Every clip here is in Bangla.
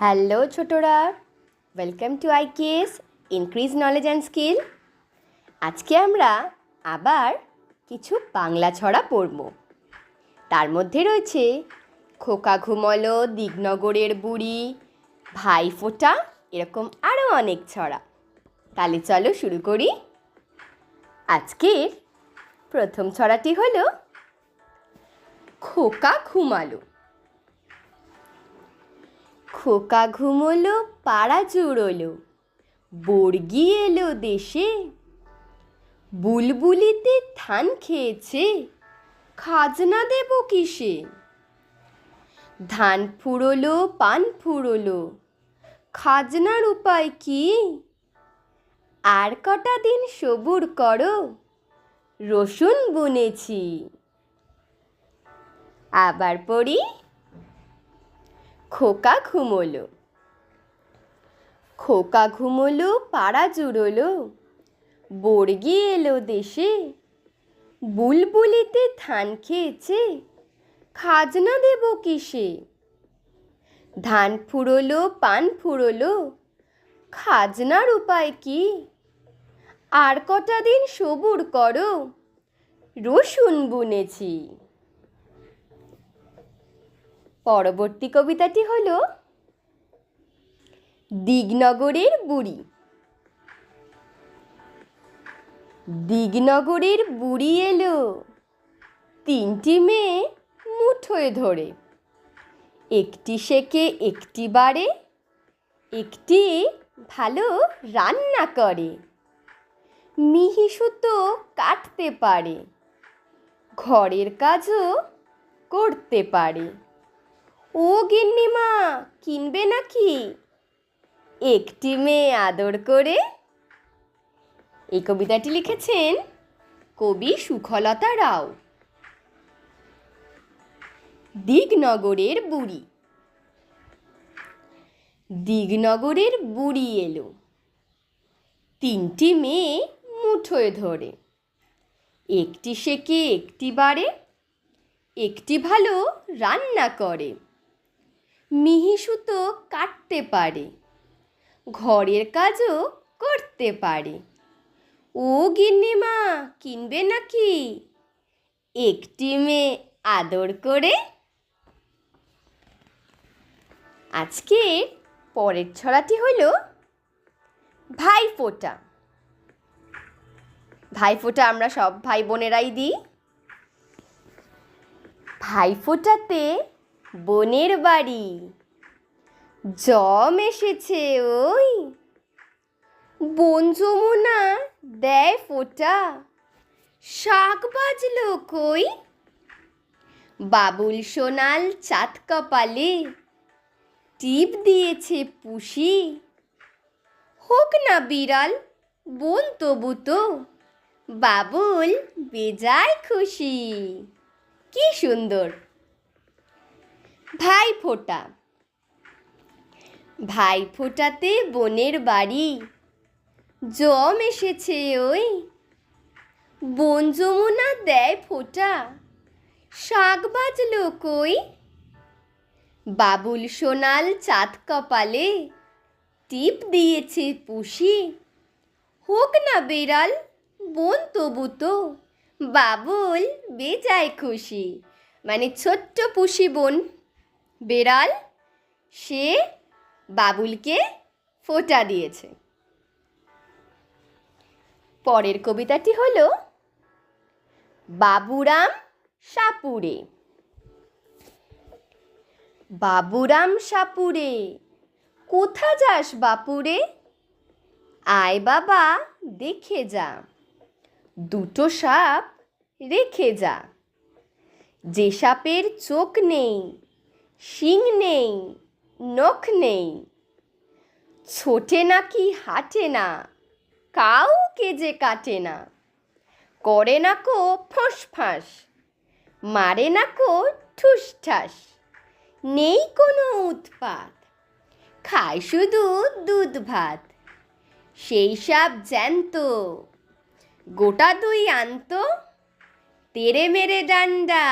হ্যালো ছোটরা welcome to IKS increase knowledge and skill আজকে আমরা আবার কিছু বাংলা ছড়া পড়ব। তার মধ্যে রয়েছে খোকা ঘুমলো, দিগনগরের বুড়ি ভাইফোঁটা এরকম আরও অনেক ছড়া। তাহলে চলো শুরু করি। আজকের প্রথম ছড়াটি হলো খোকা ঘুমালো। খোকা ঘুমোলো, পাড়া জুড়োলো। বর্গি এলো দেশে। বুলবুলিতে ধান খেয়েছে। খাজনা দেব কিসে? ধান ফুরোলো, পান ফুরোলো। খাজনার উপায় কি? আর কটা দিন সবুর করো। রসুন বুনেছি। আবার পড়ি। খোকা ঘুমোলো। খোকা ঘুমোলো, পাড়া জুড়োলো। বর্গি এলো দেশে। বুলবুলিতে ধান খেয়েছে। খাজনা দেব কিসে? ধান ফুরোলো, পান ফুরোলো। খাজনার উপায় কি? আর কটা দিন সবুর করো। রসুন বুনেছি। পরবর্তী কবিতাটি হল দিগনগরের বুড়ি। দিগনগরের বুড়ি এলো তিনটি মেয়ে মুঠোয় ধরে। একটি শেখে, একটি বারে একটি ভালো রান্না করে। মিহি সুতো কাটতে পারে, ঘরের কাজও করতে পারে। ও গিন্নিমা কিনবে নাকি? একটি মেয়ে আদর করে। এই কবিতাটি লিখেছেন কবি সুখলতা রাও। দিগনগরের বুড়ি। দিগনগরের বুড়ি এলো। তিনটি মেয়ে মুঠোয় ধরে। একটি শেখে একটি বারে একটি ভালো রান্না করে। মিহি সুতো কাটতে পারে, ঘরের কাজও করতে পারে। ও গিন্নিমা, কিনবে নাকি? একটি মেয়ে আদর করে। আজকে পরের ছড়াটি হলো ভাইফোঁটা। ভাইফোঁটা আমরা সব ভাই বোনেরাই দিই। ভাইফোঁটাতে বোনের বাড়ি। জম এসেছে ওই। বন যমুনা, দেয় ফোঁটা। শাক বাজলো কই? বাবুল সোনাল চাঁদ কপালে টিপ দিয়েছে পুষি। হোক না বিড়াল, বোন তবু তো। বাবুল বেজায় খুশি। কি সুন্দর। ভাই ফোঁটা। ভাই ফোঁটাতে বোনের বাড়ি। জম এসেছে ওই। বন যমুনা দেয় ফোঁটা। শাক বাজলো কই? বাবুল সোনাল চাঁদ কপালে টিপ দিয়েছে পুষি। হোক না বেড়াল, বোন তবু তো। বাবুল বেজায় খুশি। মানে ছোট্ট পুষি বোন। বেড়াল, সে বাবুলকে ফোঁটা দিয়েছে। পরের কবিতাটি হলো, বাবুরাম সাপুরে। বাবুরাম সাপুরে, কোথা যাস বাপুরে? আয় বাবা, দেখে যা। দুটো সাপ রেখে যা। যে সাপের চোখ নেই শিং নেই, নখ নেই। ছোটে নাকি হাঁটে না, কাউকে যে কাটে না। করে না কো ফোঁস ফাঁস মারে না কো ঠুস ঠাস নেই কোনো উৎপাত, খায় শুধু দুধ ভাত। সেই সব জ্যান্ত, গোটা দুই আনতো, তেরে মেরে ডান্ডা।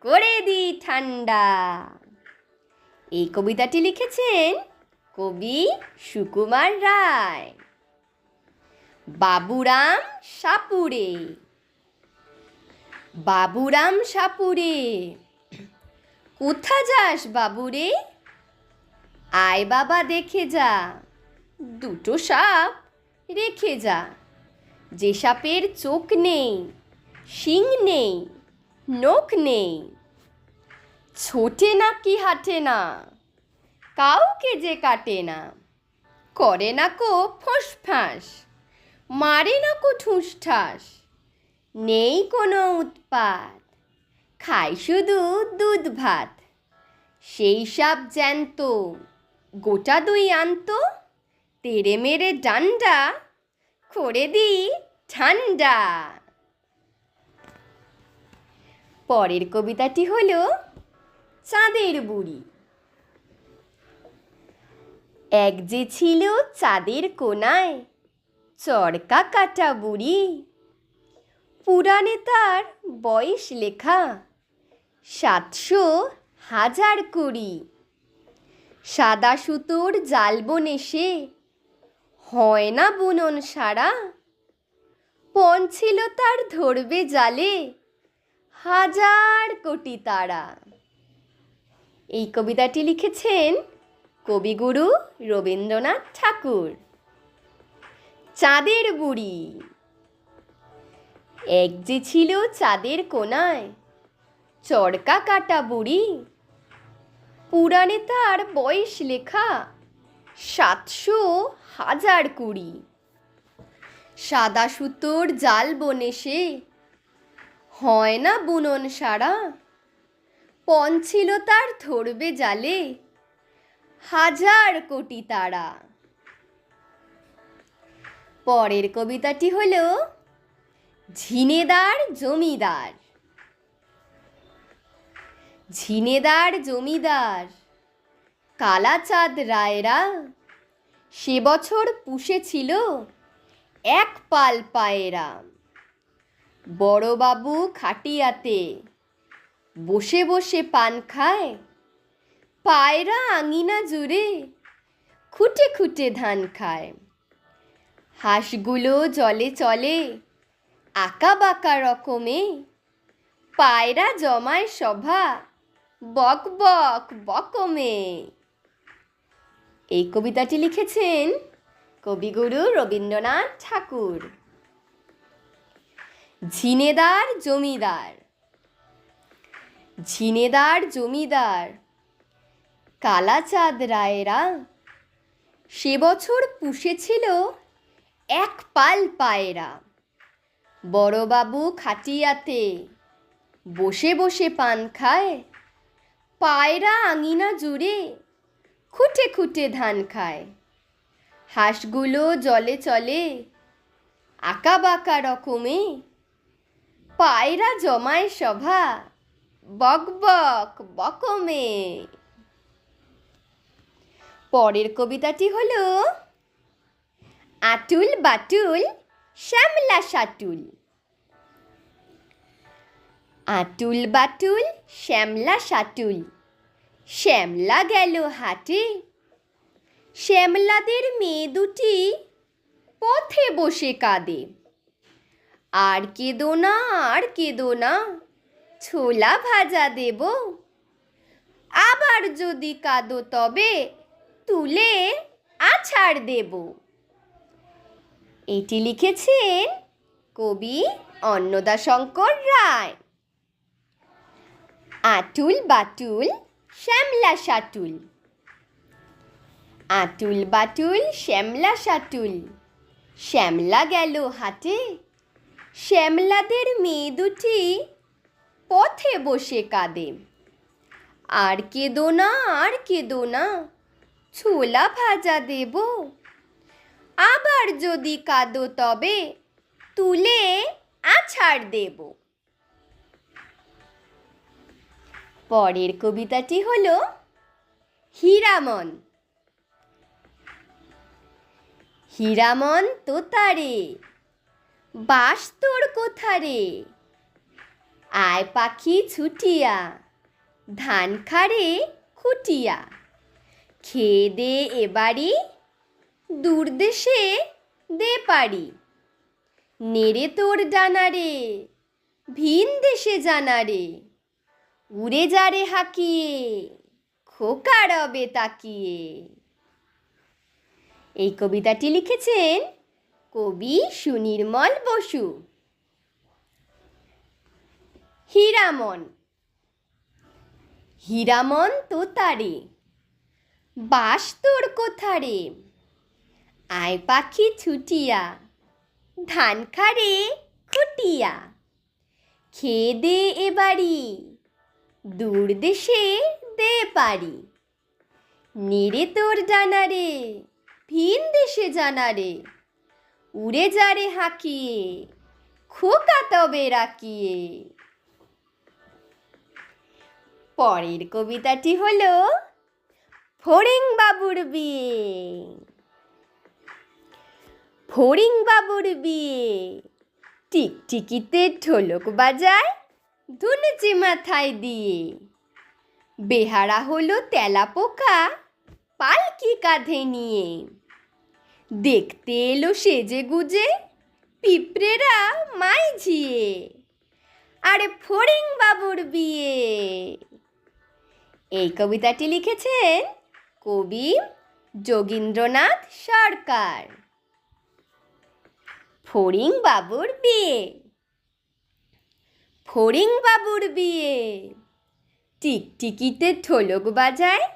করে দি ঠান্ডা। এই কবিতাটি লিখেছেন কবি সুকুমার রায়। বাবুরাম সাপুরে। বাবুরাম সাপুরে। কোথা যাস বাবুরে? আয় বাবা, দেখে যা। দুটো সাপ রেখে যা। যে সাপের চোখ নেই, শিং নেই। নখ নেই। ছোটে না কি হাঁটে না, কাউকে যে কাটে না। করে না কো ফোঁস ফাঁস, মারে না কো ঠুস ঠাস, নেই কোনো উৎপাত। খায় শুধু দুধ ভাত, সেই সব জ্যান্ত, গোটা দুই আনত। তেরে মেরে ডান্ডা, করে দিই ঠান্ডা। পরের কবিতাটি হলো চাঁদের বুড়ি। এক যে ছিল চাঁদের কোনায় চরকা কাটা বুড়ি। পুরাণে তার বয়স লেখা সাতশো হাজার কুড়ি। সাদা সুতোর জাল বনে সে হয় না বুনন সারা। পণ ছিল তার ধরবে জালে হাজার কোটি তারা। এই কবিতাটি লিখেছেন কবিগুরু রবীন্দ্রনাথ ঠাকুর। চাঁদের বুড়ি। এক যে ছিল চাঁদের কোনায় চরকা কাটা বুড়ি। পুরাণে তার বয়স লেখা সাতশো হাজার কুড়ি। সাদা সুতোর জাল বনে সে হয় না বুনন সারা? পণ ছিল তার ধরবে জালে, হাজার কোটি তারা। পরের কবিতাটি হল, ঝিনেদার জমিদার। ঝিনেদার জমিদার, কালাচাঁদ রায়রা, সে বছর পুষেছিল এক পাল পায়রা। বড়বাবু খাটিয়াতে বসে বসে পান খায়, পায়রা আঙিনা জুড়ে খুঁটে খুঁটে ধান খায়। হাঁসগুলো জলে চলে আঁকা বাঁকা রকমে, পায়রা জমায় সভা বক বক বকমে। এই কবিতাটি লিখেছেন কবিগুরু রবীন্দ্রনাথ ঠাকুর। ঝিনেদার জমিদার। ঝিনেদার জমিদার, কালাচাঁদ রায়েরা সে বছর পুষেছিল এক পাল পায়রা। বড়বাবু খাটিয়াতে বসে বসে পান খায়, পায়রা আঙিনা জুড়ে খুঁটে খুঁটে ধান খায়। হাঁসগুলো জলে চলে আঁকা বাঁকা রকমে পায়রা জমায় সভা। বক বক বকমে পরের কবিতাটি হলো আটুল বাটুল শ্যামলা সাটুল আটুল বাটুল শ্যামলা সাটুল শ্যামলা গেল হাটে। শ্যামলাদের মেয়ে দুটি পথে বসে কাঁদে। আর কেঁদো না, আর কেঁদো না, ছোলা ভাজা দেব। আবার যদি কাঁদো তবে তুলে আছাড় দেব। এটি লিখেছেন কবি অন্নদাশঙ্কর রায়। আটুল বাটুল শ্যামলা সাটুল আতুল বাটুল শ্যামলা সাটুল শ্যামলা গেল হাটে শ্যামলাদের মেয়ে দুটি পথে বসে কাঁদে। আর কেঁদো না, আর কেঁদো না, ছোলা ভাজা দেব। আবার যদি কাঁদো তবে তুলে আছাড় দেব। পরের কবিতাটি হলো হীরামন। হীরামন তোতারে বাস তোর কোথারে? আয় পাখি ছুটিয়া, ধান খারে খুটিয়া। খেয়ে দে এবারই দূর দেশে দে পারি নেড়ে তোর ডানারে, ভিন দেশে জানারে। উড়ে যারে হাকিয়ে, খোকা রবে তাকিয়ে। এই কবিতাটি লিখেছেন কবি সুনির্মল বসু। হীরামন। হীরামন তোতারে বাস তোর কোথারে? আয় পাখি ছুটিয়া, ধান খারে খুটিয়া। খেয়ে দে এবারি দূর দেশে দে পারি। নেড়ে তোর জানারে, ভিন দেশে জানারে। উড়ে যারে হাঁকিয়ে খোকা তবে রাখিয়ে পরের কবিতাটি হলো ফড়িং বাবুর বিয়ে। ফড়িং বাবুর বিয়ে, টিকটিকিতে ঢোলক বাজায় ধুনুচি মাথায় দিয়ে। বেহারা হলো তেলা পোকা পালকি কাঁধে নিয়ে। দেখতে এলো সেজে গুজে পিঁপড়েরা মাই ঝিয়ে। আরে ফড়িং বাবুর বিয়ে। এই কবিতাটি লিখেছেন কবি যোগীন্দ্রনাথ সরকার। ফড়িং বাবুর বিয়ে। ফড়িং বাবুর বিয়ে। টিকটিকিতে ঠোলক বাজায়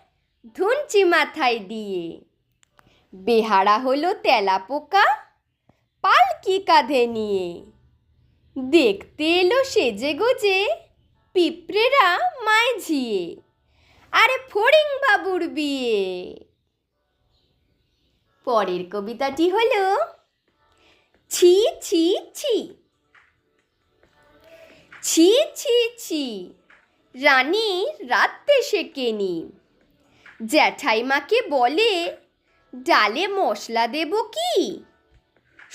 ধুনচি মাথায় দিয়ে। বেহারা হলো তেলা পোকা, পালকি কাঁধে নিয়ে। দেখতে এলো সেজে গোজে পিঁপড়েরা মায় ঝিয়ে। আরে ফড়িং বাবুর বিয়ে। পরের কবিতাটি হলো, ছি ছি ছি। ছি ছি ছি, রানী রাত্রে শেকেনি জ্যাঠাইমাকে বলে ডালে মশলা দেব কি?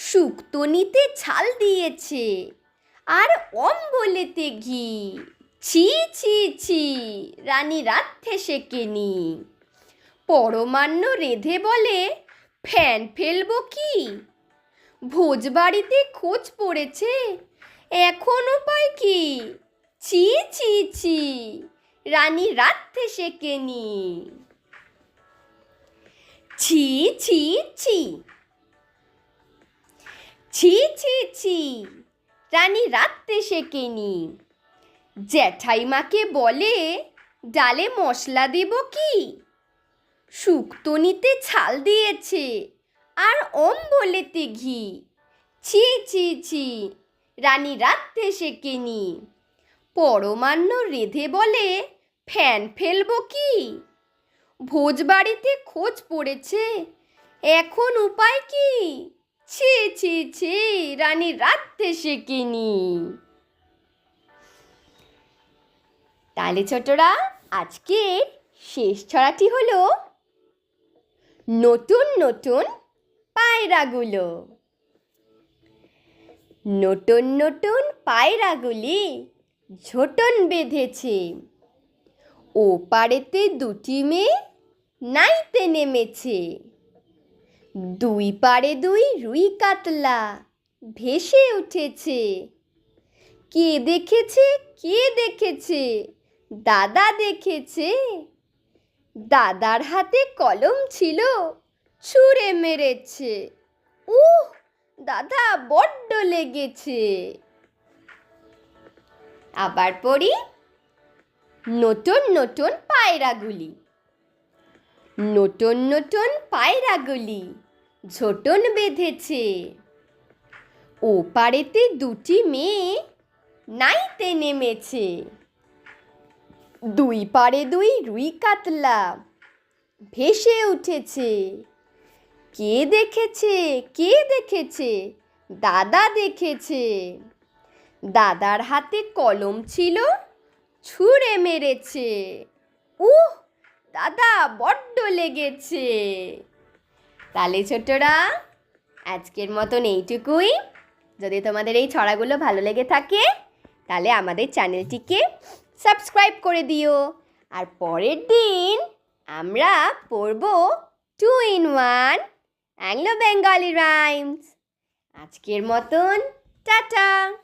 শুক্তো নিতে ছাল দিয়েছে, আর অম্বলেতে ঘি। ছি ছি ছি, রানী রাত্রে শেকেনি পরমান্ন রেধে বলে, ফ্যান ফেলব কি? ভোজবাড়িতে খোঁজ পড়েছে, এখন উপায় কি? ছি ছি ছি, রানী রাত্রে শেকেনি ছি ছি ছি। ছি ছি ছি। রানী রাত্রে শেকেনি জ্যাঠাইমাকে বলে, ডালে মশলা দেব কি? শুক্তো নিতে ছাল দিয়েছে, আর অম্বলেতে ঘি। ছি ছি ছি। রানী রাত্রে শেকেনি পরমান্ন রেধে বলে, ফ্যান ফেলব কি? ভোজবাড়িতে খোঁজ পড়েছে। এখন উপায় কি? ছি ছি ছি, রানী রাত্রে শেকেনি তাহলে ছোটরা, আজকের শেষ ছড়াটি হলো নতুন নতুন পায়রাগুলো। নতুন নতুন পায়রাগুলি ঝোটন বেঁধেছে। ও পাড়েতে দুটি মেয়ে নাইতে নেমেছে। দুই পাড়ে দুই রুই কাতলা ভেসে উঠেছে। কে দেখেছে কে দেখেছে, দাদা দেখেছে? দাদার হাতে কলম ছিল, ছুঁড়ে মেরেছে। উহ, দাদা বড্ড লেগেছে। আবার পড়ি, নতুন নতুন পায়রাগুলি। নতুন নতুন পায়রাগুলি ঝোটন বেঁধেছে। ও পাড়েতে দুটি মেয়ে নাইতে নেমেছে। দুই পাড়ে দুই রুই কাতলা ভেসে উঠেছে। কে দেখেছে? কে দেখেছে? দাদা দেখেছে। দাদার হাতে কলম ছিল, ছুঁড়ে মেরেছে। উহ! দাদা বড্ড লেগেছে। তাহলে ছোটরা আজকের মতন এইটুকুই। যদি তোমাদের এই ছড়াগুলো ভালো লেগে থাকে, তাহলে আমাদের চ্যানেলটিকে সাবস্ক্রাইব করে দিও। আর পরের দিন আমরা পড়ব two in one Anglo Bengali rhymes আজকের মতন, টাটা।